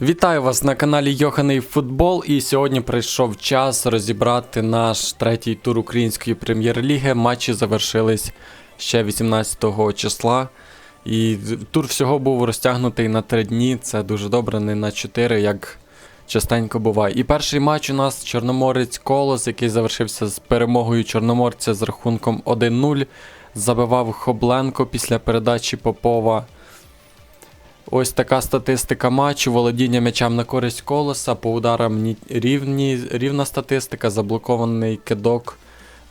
Вітаю вас на каналі Йоханий Футбол. І сьогодні прийшов час розібрати наш третій тур української прем'єр-ліги. Матчі завершились ще 18 числа. І тур всього був розтягнутий на 3 дні. Це дуже добре, не на 4, як частенько буває. І перший матч у нас Чорноморець Колос, який завершився з перемогою Чорноморця з рахунком 1-0. Забивав Хобленко після передачі Попова. Ось така статистика матчу. Володіння м'ячем на користь колоса. По ударам ні- рівні, рівна статистика, заблокований кидок,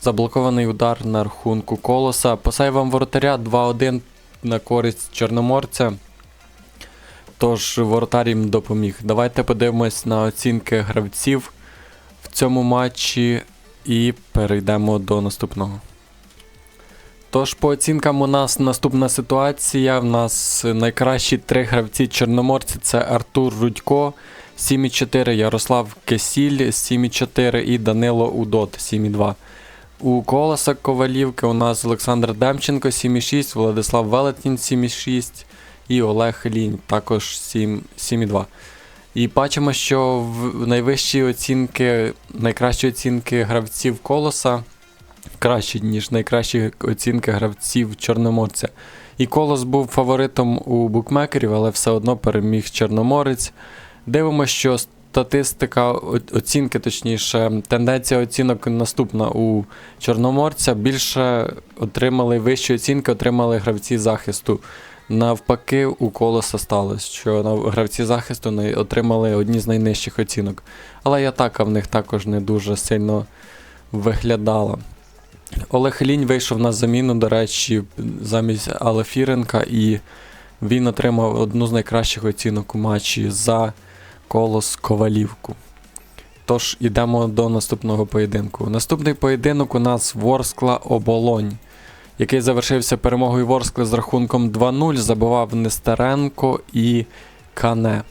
заблокований удар на рахунку колоса. По сейвам воротаря 2-1 на користь Чорноморця. Тож воротар їм допоміг. Давайте подивимось на оцінки гравців в цьому матчі і перейдемо до наступного. Тож, по оцінкам, у нас наступна ситуація. В нас найкращі три гравці Чорноморці це Артур Рудько 7,4, Ярослав Кесіль 7,4 і Данило Удот 7,2. У Колоса Ковалівки у нас Олександр Демченко 7,6, Владислав Велетнін 7,6 і Олег Лінь також 7 7,2. І бачимо, що в найвищі оцінки, найкращі оцінки гравців Колоса кращі, ніж найкращі оцінки гравців Чорноморця. І Колос був фаворитом у букмекерів, але все одно переміг Чорноморець. Дивимося, що статистика оцінки, точніше, тенденція оцінок наступна у Чорноморця. Більше отримали вищі оцінки, отримали гравці захисту. Навпаки, у колоса сталося, що гравці захисту отримали одні з найнижчих оцінок. Але і атака в них також не дуже сильно виглядала. Олег Лінь вийшов на заміну, до речі, замість Алефіренка, і він отримав одну з найкращих оцінок у матчі за колос Ковалівку. Тож ідемо до наступного поєдинку. Наступний поєдинок у нас Ворскла Оболонь, який завершився перемогою Ворскли з рахунком 2-0, забивав Нестеренко і Кане.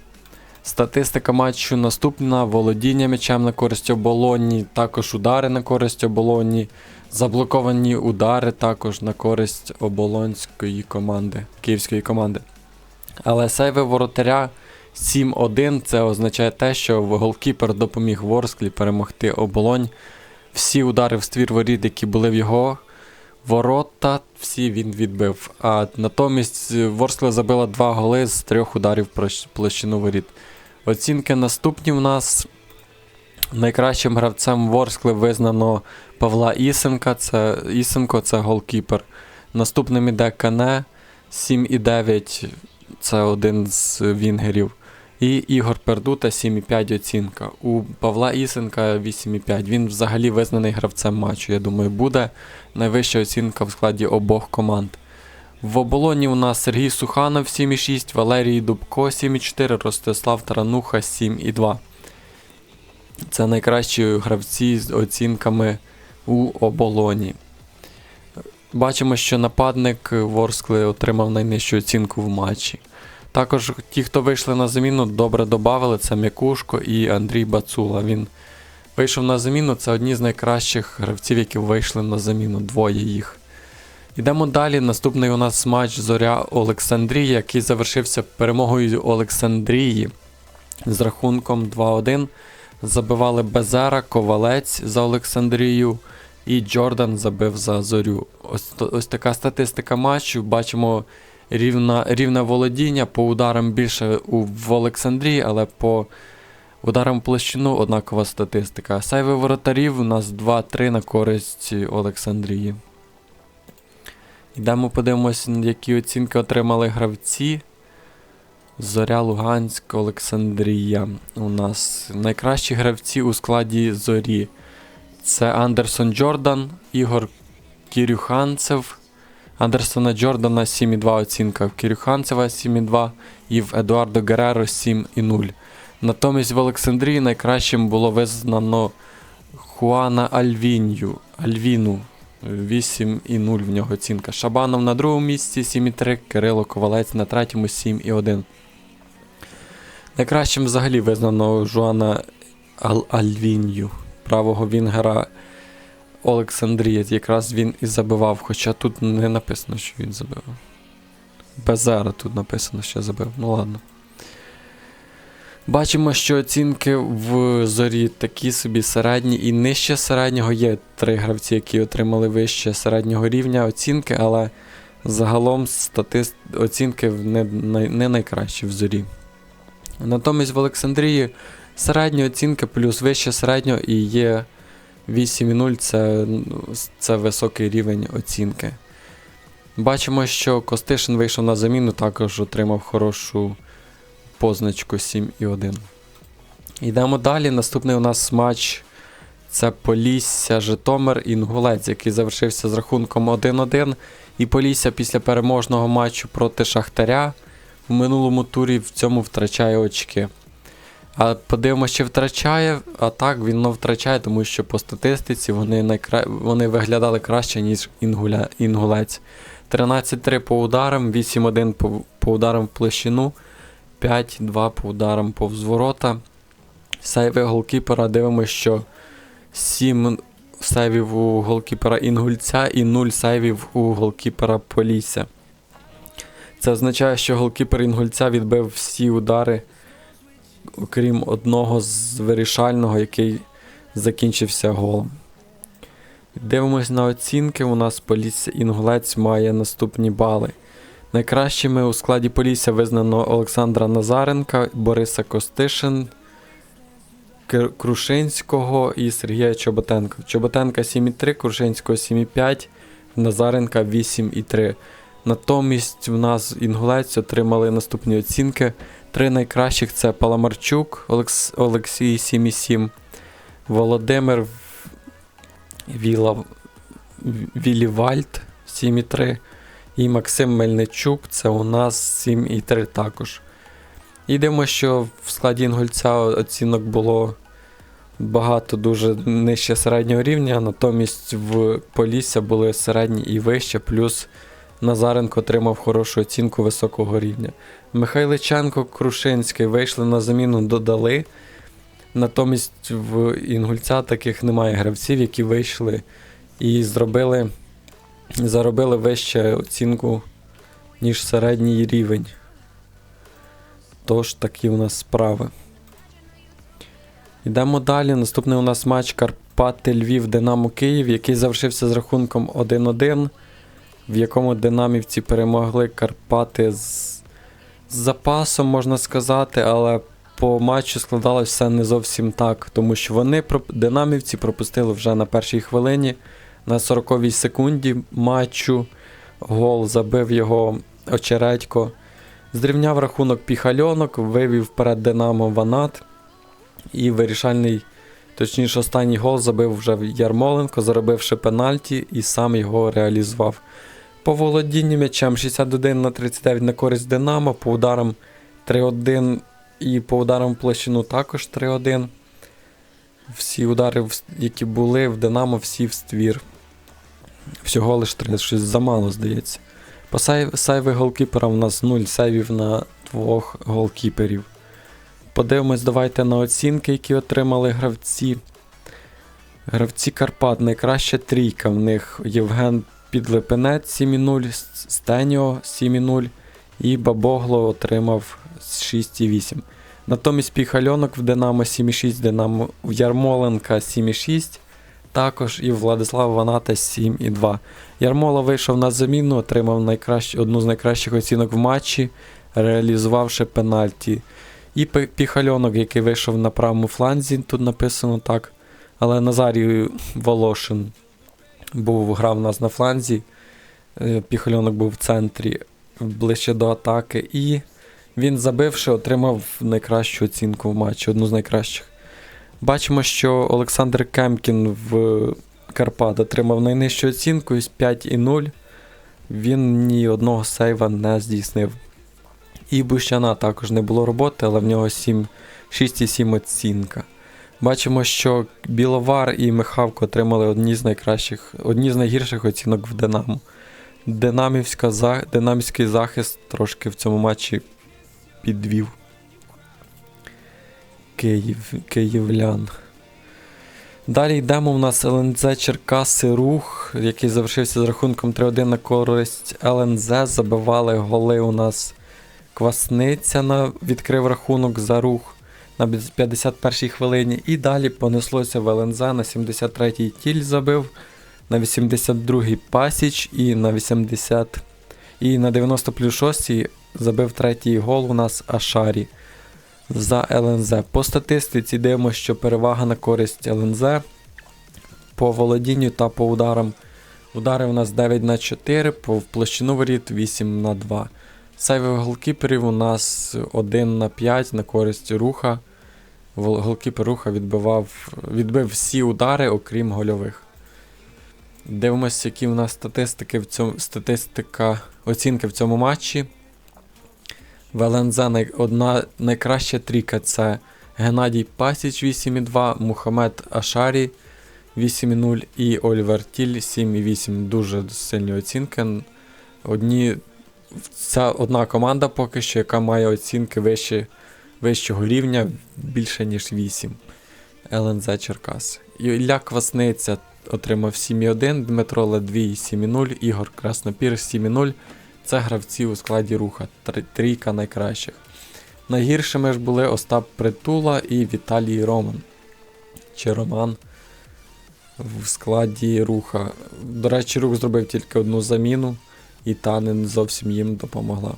Статистика матчу наступна: володіння м'ячем на користь оболоні, також удари на користь оболоні, заблоковані удари також на користь оболонської команди, київської команди. Але сейви воротаря 7-1 це означає те, що голкіпер допоміг Ворсклі перемогти оболонь. Всі удари в ствір воріт, які були в його ворота, всі він відбив. А натомість Ворскла забила два голи з трьох ударів в прощ- площину воріт. Оцінки наступні в нас. Найкращим гравцем Ворскли визнано Павла Ісенка. Це, Ісенко це голкіпер. Наступним іде Кане 7,9. Це один з вінгерів. І Ігор Пердута 7,5 оцінка. У Павла Ісенка 8,5. Він взагалі визнаний гравцем матчу. Я думаю, буде найвища оцінка в складі обох команд. В оболоні у нас Сергій Суханов 7,6, Валерій Дубко 7,4, Ростислав Тарануха 7,2. Це найкращі гравці з оцінками у оболоні. Бачимо, що нападник Ворскли отримав найнижчу оцінку в матчі. Також ті, хто вийшли на заміну, добре додали, це М'якушко і Андрій Бацула. Він вийшов на заміну, це одні з найкращих гравців, які вийшли на заміну, двоє їх. Йдемо далі. Наступний у нас матч Зоря Олександрія, який завершився перемогою Олександрії з рахунком 2-1. Забивали Безера, Ковалець за Олександрію і Джордан забив за зорю. Ось, ось така статистика матчу. Bачимо рівна, рівне володіння. По ударам більше у, в Олександрії, але по ударам в площину однакова статистика. Сейви воротарів у нас 2-3 на користь Олександрії. Йдемо подивимось, які оцінки отримали гравці. Зоря Луганськ, Олександрія. У нас найкращі гравці у складі Зорі. Це Андерсон Джордан, Ігор Кірюханцев. Андерсона Джордана 7,2 оцінка, в Кірюханцева 7,2 і в Едуардо Гереро 7,0. Натомість в Олександрії найкращим було визнано Хуана Альвінью. Альвіну 8,0 в нього оцінка. Шабанов на другому місці 7,3, Кирило Ковалець на третьому 7,1. Найкращим взагалі визнано Жуана Ал- Альвінью, правого вінгера Олександрія. Якраз він і забивав, хоча тут не написано, що він забивав. Безера тут написано, що забив. Ну ладно. Бачимо, що оцінки в зорі такі собі середні і нижче середнього. Є три гравці, які отримали вище середнього рівня оцінки, але загалом статист... оцінки не, не найкращі в зорі. Натомість в Олександрії середні оцінки плюс вище середнього і є 8,0 це, це високий рівень оцінки. Бачимо, що Костишин вийшов на заміну, також отримав хорошу позначку 7,1. Йдемо далі. Наступний у нас матч це Полісся Житомир Інгулець, який завершився з рахунком 1-1. І Полісся після переможного матчу проти Шахтаря в минулому турі в цьому втрачає очки. А подивимося, чи втрачає, а так він не втрачає, тому що по статистиці вони найкра... вони виглядали краще, ніж Інгуля... Інгулець. 13-3 по ударам, 8-1 по, по ударам в площину, 5-2 по ударам повз ворота. Сейви голкіпера дивимося, що 7 сейвів у голкіпера Інгульця і 0 сейвів у голкіпера Полісся. Це означає, що голкіпер Інгульця відбив всі удари, окрім одного з вирішального, який закінчився голом. Дивимось на оцінки. У нас Полісся Інгулець має наступні бали. Найкращими у складі Полісся визнано Олександра Назаренка, Бориса Костишин, Крушинського і Сергія Чоботенка. Чоботенка 7,3, Крушинського 7,5, Назаренка 8,3. Натомість в нас інгулець отримали наступні оцінки. Три найкращих це Паламарчук Олекс... Олексій 7,7, Володимир Віла... Вілівальд 7,3 і Максим Мельничук це у нас 7,3 також. І що в складі інгульця оцінок було багато дуже нижче середнього рівня, натомість в Полісся були середні і вище, плюс Назаренко отримав хорошу оцінку високого рівня. Михайличенко, Крушинський вийшли на заміну, додали. Натомість в інгульця таких немає гравців, які вийшли і зробили, заробили вище оцінку, ніж середній рівень. Тож такі у нас справи. Йдемо далі. Наступний у нас матч Карпати Львів Динамо Київ, який завершився з рахунком 1-1, в якому динамівці перемогли Карпати з, з запасом, можна сказати, але по матчу складалось все не зовсім так, тому що вони динамівці пропустили вже на першій хвилині на 40-й секунді матчу. Гол забив його очередько. Зрівняв рахунок піхальонок, вивів вперед Динамо Ванат. І вирішальний, точніше, останній гол забив вже Ярмоленко, заробивши пенальті, і сам його реалізував. По володінню м'ячем 61 на 39 на користь Динамо, по ударам 3-1 і по ударам в площину також 3-1. Всі удари, які були в Динамо, всі в ствір. Всього лиш 3, щось замало, здається. По сейв, сейви голкіпера у нас 0 сейвів на двох голкіперів. Подивимось, давайте на оцінки, які отримали гравці. Гравці Карпат, найкраща трійка в них Євген Підлипенець 7,0, С- Стеніо 7,0 і Бабогло отримав 6,8. Натомість Піхальонок в Динамо 7,6, Динамо в Ярмоленка 7,6, також і Владислав Ваната 7,2. Ярмола вийшов на заміну, отримав одну з найкращих оцінок в матчі, реалізувавши пенальті. І Піхальонок, який вийшов на правому фланзі, тут написано так. Але Назарій Волошин був, грав у нас на фланзі. е, Піхальонок був в центрі ближче до атаки. І він, забивши, отримав найкращу оцінку в матчі, одну з найкращих. Бачимо, що Олександр Кемкін в Карпат отримав найнижчу оцінку із 5,0. Він ні одного сейва не здійснив. І Бущана також не було роботи, але в нього 6,7 оцінка. Бачимо, що Біловар і Михавко отримали одні з найкращих, одні з найгірших оцінок в Динамо. Динамівська, динамівський захист трошки в цьому матчі підвів. Київ, київлян. Далі йдемо у нас ЛНЗ Черкаси Рух, який завершився з рахунком 3-1 на користь ЛНЗ. Забивали голи у нас Квасниця на відкрив рахунок за рух. на 51-й хвилині. І далі понеслося в ЛНЗ на 73-й тіль забив, на 82-й пасіч і на 80 і на 90 плюс 6 забив третій гол у нас Ашарі за ЛНЗ. По статистиці дивимося, що перевага на користь ЛНЗ по володінню та по ударам. Удари у нас 9 на 4, по площину воріт 8 на 2. Сейви голкіперів у нас 1 на 5 на користь руха. Голкіпер руха відбивав, відбив всі удари, окрім гольових. Дивимося, які у нас статистики в цьому, статистика оцінки в цьому матчі. В ЛНЗ одна найкраща трійка це Геннадій Пасіч 8,2, Мухаммед Ашарі 8,0 і Олівер Тіль 7,8. Дуже сильні оцінки. Одні, ця одна команда поки що, яка має оцінки вище, вищого рівня більше, ніж 8. ЛНЗ Черкас. Ілля Квасниця отримав 7,1, Дмитро Ледвій 7,0, Ігор Краснопір 7,0. Це гравці у складі руха. Трійка найкращих. Найгіршими ж були Остап Притула і Віталій Роман. Чи Роман в складі руха. До речі, рух зробив тільки одну заміну, і та не зовсім їм допомогла.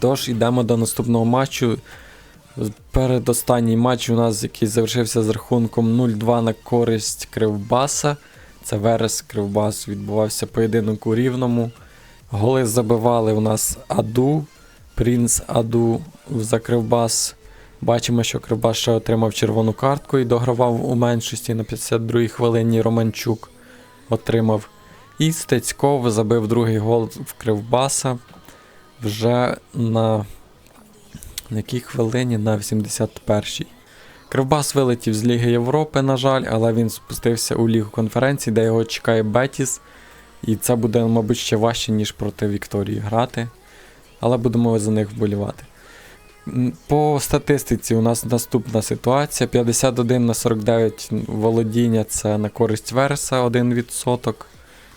Тож, йдемо до наступного матчу. Передостанній матч у нас, який завершився з рахунком 0-2 на користь Кривбаса. Це Верес Кривбас. Відбувався поєдинок у Рівному. Голи забивали у нас Аду, Принц Аду за Кривбас. Бачимо, що Кривбас ще отримав червону картку і догравав у меншості на 52-й хвилині Романчук отримав. І Стецьков забив другий гол в Кривбаса вже на, на якій хвилині? На 81-й. Кривбас вилетів з Ліги Європи, на жаль, але він спустився у Лігу конференції, де його чекає Бетіс. І це буде, мабуть, ще важче, ніж проти Вікторії грати. Але будемо за них вболівати. По статистиці у нас наступна ситуація: 51 на 49 володіння це на користь Вереса 1%,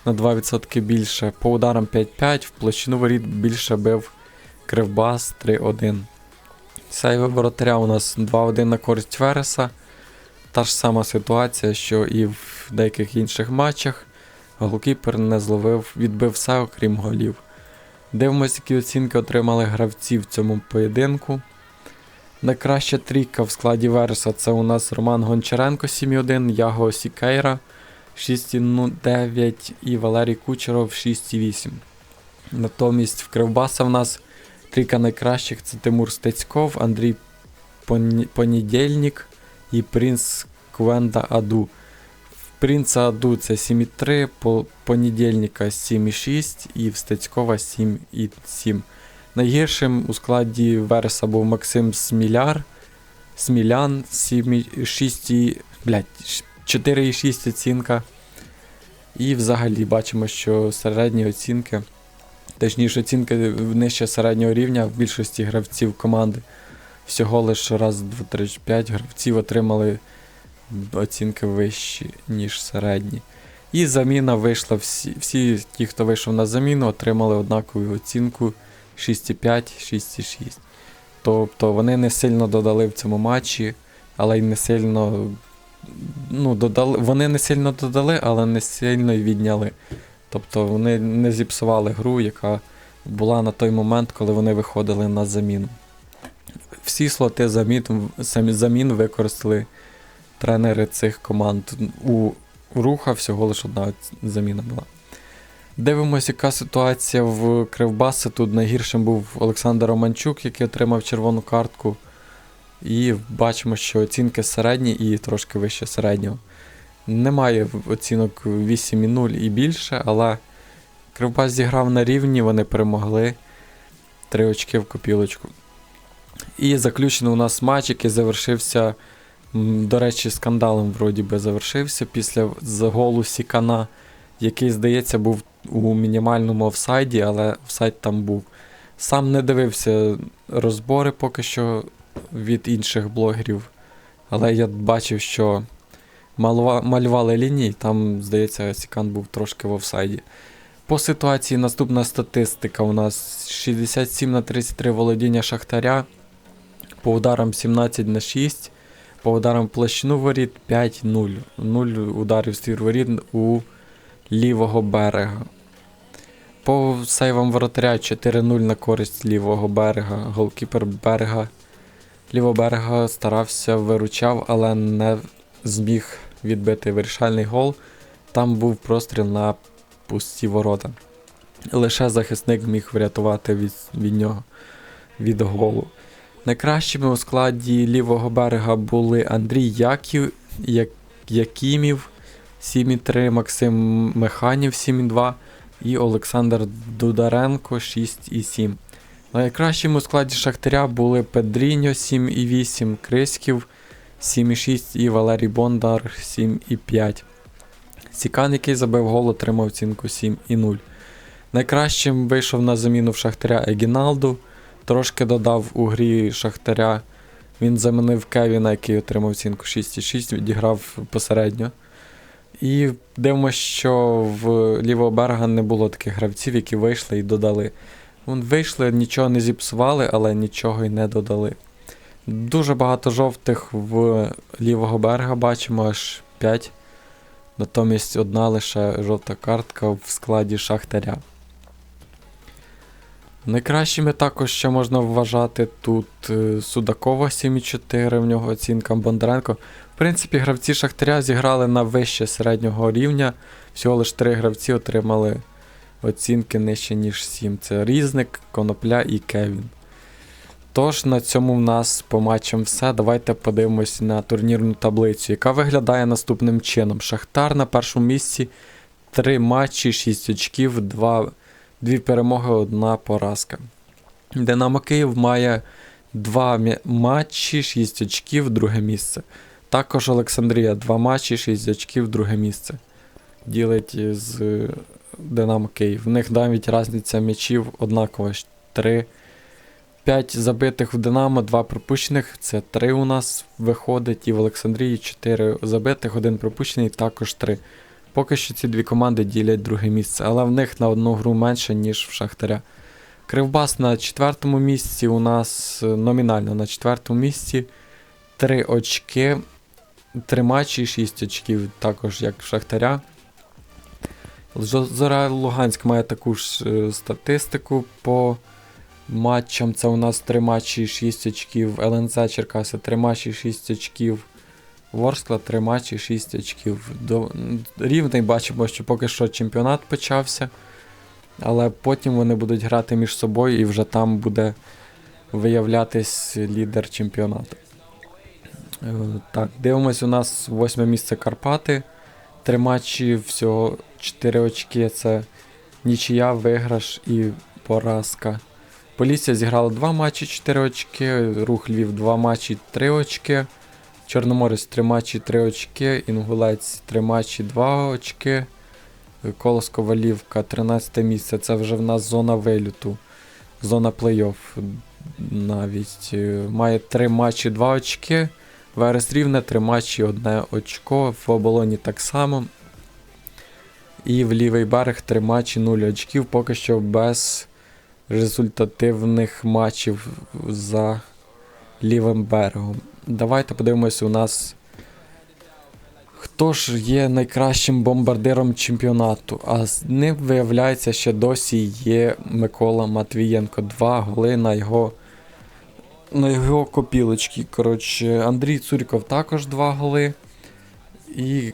на 2% більше. По ударам 5-5, в площину воріт більше бив Кривбас 3-1. Сейви воротаря у нас 2-1 на користь Вереса. Та ж сама ситуація, що і в деяких інших матчах. Голкіпер не зловив, відбив все, окрім голів. Дивимося, які оцінки отримали гравці в цьому поєдинку. Найкраща трійка в складі Вереса це у нас Роман Гончаренко 7,1, Яго Сікейра 6,9 і Валерій Кучеров 6,8. Натомість в Кривбаса в нас трійка найкращих це Тимур Стецьков, Андрій Поні- Понідєльник і Принц Квенда Аду. Принца Аду це 7,3, по понедільника 7,6 і в Стецькова 7,7. Найгіршим у складі Вереса був Максим Сміляр. Смілян 7,6, блядь, 4,6 оцінка. І взагалі бачимо, що середні оцінки, точніше, оцінки нижче середнього рівня в більшості гравців команди. Всього лише раз, два, три, п'ять гравців отримали оцінки вищі, ніж середні. І заміна вийшла. Всі, всі ті, хто вийшов на заміну, отримали однакову оцінку 6,5, 6,6. Тобто вони не сильно додали в цьому матчі, але й не сильно. Ну, додали, вони не сильно додали, але не сильно й відняли. Тобто вони не зіпсували гру, яка була на той момент, коли вони виходили на заміну. Всі слоти замін, замін використали тренери цих команд. У руха всього лише одна заміна була. Дивимося, яка ситуація в Кривбаси. Тут найгіршим був Олександр Романчук, який отримав червону картку. І бачимо, що оцінки середні і трошки вище середнього. Немає оцінок 8,0 і більше, але Кривбас зіграв на рівні, вони перемогли. Три очки в копілочку. І заключений у нас матч, який завершився, до речі, скандалом вроді би завершився після з- голу Сікана, який, здається, був у мінімальному офсайді, але офсайд там був. Сам не дивився розбори поки що від інших блогерів, але я бачив, що малювали лінії, там, здається, Сікан був трошки в офсайді. По ситуації наступна статистика у нас 67 на 33 володіння Шахтаря. По ударам 17 на 6. По ударам в площину воріт 5-0. 0 ударів ствір воріт у лівого берега. По сейвам воротаря 4-0 на користь лівого берега. Голкіпер берега. Лівого берега старався, виручав, але не зміг відбити вирішальний гол. Там був простріл на пусті ворота. Лише захисник міг врятувати від, від нього від голу. Найкращими у складі лівого берега були Андрій Яків, Як... Якімів 7,3, Максим Механів 7,2 і Олександр Дударенко 6,7. Найкращими у складі Шахтаря були Педріньо 7,8, Криськів 7,6 і Валерій Бондар 7,5. Сікан, який забив гол, отримав оцінку 7,0. Найкращим вийшов на заміну в Шахтаря Егіналду. Трошки додав у грі Шахтаря. Він замінив Кевіна, який отримав оцінку 6,6, відіграв посередньо. І дивимося, що в лівого берега не було таких гравців, які вийшли і додали. Вон вийшли, нічого не зіпсували, але нічого й не додали. Дуже багато жовтих в лівого берега бачимо, аж 5. Натомість одна лише жовта картка в складі Шахтаря. Найкращими також ще можна вважати тут е, Судакова 7,4, в нього оцінка Бондаренко. В принципі, гравці Шахтаря зіграли на вище середнього рівня. Всього лише три гравці отримали оцінки нижче, ніж 7. Це Різник, Конопля і Кевін. Тож, на цьому в нас по матчам все. Давайте подивимось на турнірну таблицю, яка виглядає наступним чином. Шахтар на першому місці 3 матчі, 6 очків, 2, 2 перемоги, 1 поразка. Динамо Київ має 2 матчі, 6 очків, друге місце. Також Олександрія 2 матчі, 6 очків, друге місце. Ділить з Динамо Київ. В них навіть різниця м'ячів однакова 3. 5 забитих в Динамо, 2 пропущених. Це 3 у нас виходить. І в Олександрії 4 забитих, 1 пропущений, також 3. Поки що ці дві команди ділять друге місце, але в них на одну гру менше, ніж в Шахтаря. Кривбас на четвертому місці. У нас е, номінально на четвертому місці 3 очки, 3 матчі, 6 очків, також як в Шахтаря. Зоря Луганськ має таку ж е, статистику по матчам. Це у нас 3 матчі, 6 очків. ЛНЗ Черкаси 3 матчі, 6 очків. Ворскла 3 матчі, 6 очків. До... Рівний бачимо, що поки що чемпіонат почався. Але потім вони будуть грати між собою і вже там буде виявлятись лідер чемпіонату. Е, Так, дивимось, у нас восьме місце Карпати. Три матчі, всього 4 очки. Це нічия, виграш і поразка. Полісся зіграла 2 матчі, 4 очки. Рух Львів 2 матчі, 3 очки. Чорноморець 3 матчі, 3 очки. Інгулець 3 матчі, 2 очки. Колос Ковалівка 13 місце. Це вже в нас зона виліту. Зона плей-офф навіть. Е, Має 3 матчі, 2 очки. Верес рівне, 3 матчі, 1 очко. В оболоні так само. І в лівий берег 3 матчі, 0 очків. Поки що без результативних матчів за лівим берегом. Давайте подивимося у нас. Хто ж є найкращим бомбардиром чемпіонату? А з ним, виявляється, ще досі є Микола Матвієнко. Два голи на його на його копілочки. Коротше, Андрій Цуріков також два голи. І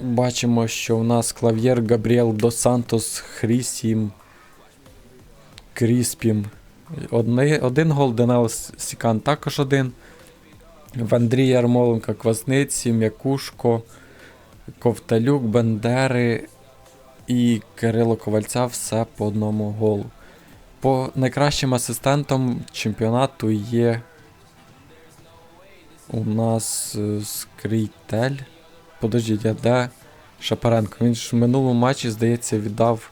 бачимо, що у нас клав'єр Габріел Дос Сантос Хрісім Кріспім. Одне, один гол, Денел Сікан також один. В Андрія Ярмоленка Квасниці, М'якушко, Ковталюк, Бендери і Кирило Ковальця все по одному голу. По найкращим асистентам чемпіонату є у нас е, Скрітель. Подождіть, а де Шапаренко? Він ж в минулому матчі, здається, віддав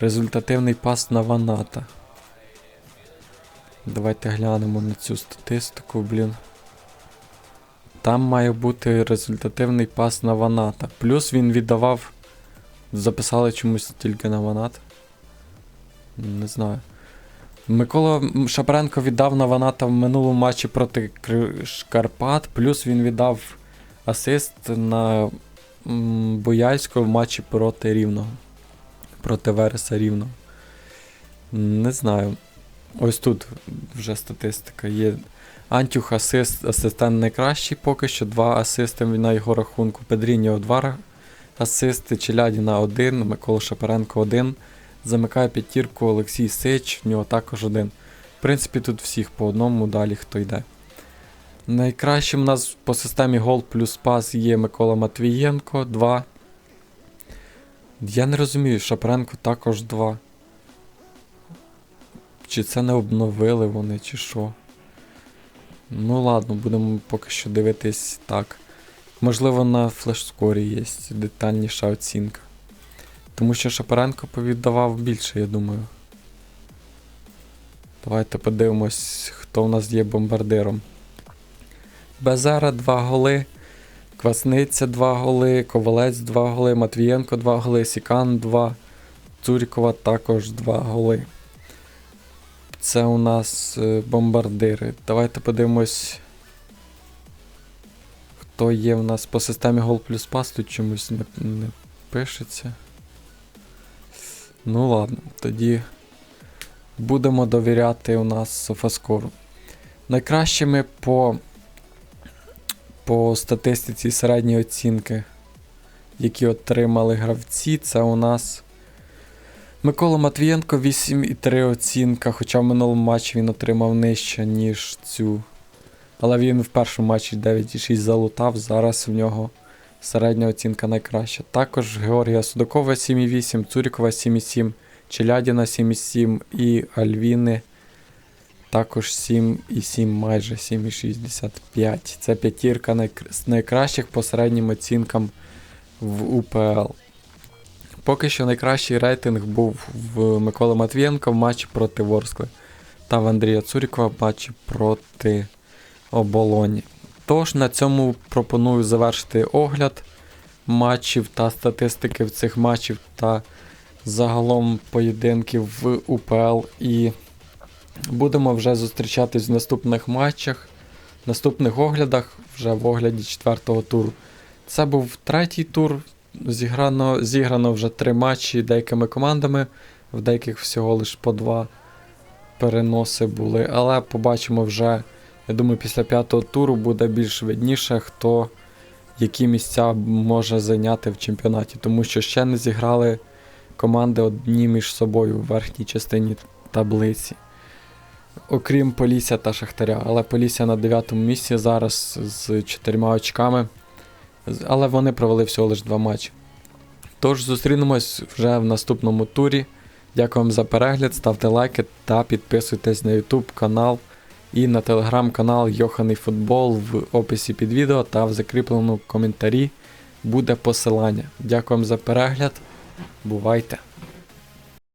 результативний пас на Ваната. Давайте глянемо на цю статистику, блін. Там має бути результативний пас на Ваната. Плюс він віддавав. Записали чомусь тільки на Ванат. Не знаю. Микола Шапаренко віддав на Ваната в минулому матчі проти Карпат, плюс він віддав асист на м, Бояльського в матчі проти Рівного. Проти Вереса Рівного. Не знаю. Ось тут вже статистика є. Антюх асист, асистент найкращий поки що. Два асисти на його рахунку. Педріньо два асисти, Челядіна один, Микола Шапаренко один. Замикає п'ятірку Олексій Сич, в нього також один. В принципі, тут всіх по одному, далі хто йде. Найкращим у нас по системі гол плюс пас є Микола Матвієнко 2. Я не розумію, Шапаренко також 2. Чи це не обновили вони, чи що. Ну ладно, будемо поки що дивитись так. Можливо, на флешскорі є детальніша оцінка. Тому що Шапаренко повіддавав більше, я думаю. Давайте подивимось, хто у нас є бомбардиром. Безера 2 голи. Квасниця 2 голи, Ковалець 2 голи, Матвієнко 2 голи, Сікан 2, Цурікова також 2 голи. Це у нас е, бомбардири. Давайте подивимось. Хто є у нас по системі гол плюс пас, тут чомусь не, не пишеться. Ну ладно, тоді будемо довіряти у нас Софаскору. Найкращими по, по статистиці середньої оцінки, які отримали гравці, це у нас Микола Матвієнко 8,3 оцінка, хоча в минулому матчі він отримав нижче, ніж цю. Але він в першому матчі 9,6 залутав, зараз в нього середня оцінка найкраща. Також Георгія Судакова 7,8, Цурікова 7,7, Челядіна 7,7 і Альвіни також 7,7, майже 7,65. Це п'ятірка найкращих по середнім оцінкам в УПЛ. Поки що найкращий рейтинг був в Миколи Матвієнка в матчі проти Ворскли та в Андрія Цурікова в матчі проти Оболоні. Тож на цьому пропоную завершити огляд матчів та статистики в цих матчів та загалом поєдинків в УПЛ. І будемо вже зустрічатись в наступних матчах, наступних оглядах, вже в огляді четвертого туру. Це був третій тур. Зіграно, зіграно вже три матчі деякими командами, в деяких всього лише по два переноси були. Але побачимо вже, я думаю, після п'ятого туру буде більш видніше, хто які місця може зайняти в чемпіонаті, тому що ще не зіграли команди одні між собою в верхній частині таблиці. Окрім Полісся та Шахтаря. Але Полісся на 9 місці зараз з чотирма очками. Але вони провели всього лише два матчі. Тож зустрінемось вже в наступному турі. Дякую вам за перегляд, ставте лайки та підписуйтесь на YouTube канал і на телеграм-канал Йоханий Футбол в описі під відео та в закріпленому коментарі буде посилання. Дякую вам за перегляд. Бувайте!